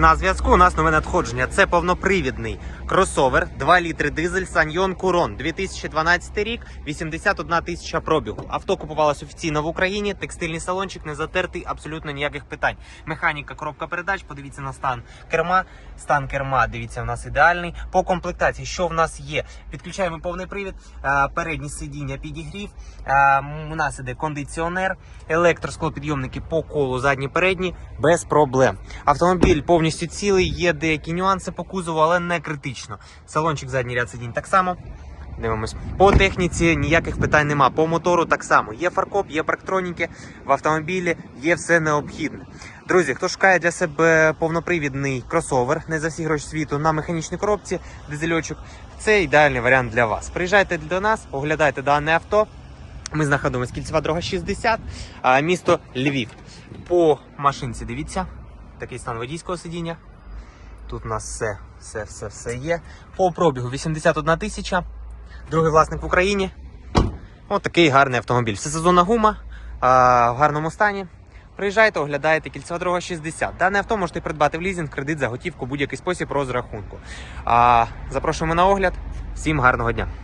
На зв'язку у нас нове надходження. Це повнопривідний кросовер, 2 літри дизель Саньйон Курон, 2012 рік, 81 тисяча пробігу. Авто купувалось офіційно в Україні. Текстильний салончик не затертий, абсолютно ніяких питань. Механіка, коробка передач. Подивіться на стан керма. Стан керма, дивіться, у нас ідеальний. По комплектації, що в нас є? Підключаємо повний привід, е, передні сидіння підігрів. е, У нас іде кондиціонер, електросклопідйомники по колу, задні передні, без проблем. Автомобіль повністю цілий, є деякі нюанси по кузову, але не критично. Салончик задній ряд сидінь так само. Дивимось. По техніці ніяких питань нема. По мотору так само. Є фаркоп, є парктроніки в автомобілі, є все необхідне. Друзі, хто шукає для себе повнопривідний кросовер, не за всі гроші світу на механічній коробці, дизельочок, це ідеальний варіант для вас. Приїжджайте до нас, оглядайте дане авто. Ми знаходимося кільцева дорога 60, а, місто Львів. По машинці дивіться, такий стан водійського сидіння. Тут у нас все, все, все, все є. По пробігу 81 тисяча. Другий власник в Україні. Ось такий гарний автомобіль. Все сезонна гума а, в гарному стані. Приїжджайте, оглядаєте кільцева дорога 60. Дане авто можете придбати в лізинг, кредит за готівку, будь-який спосіб розрахунку. А, запрошуємо на огляд. Всім гарного дня!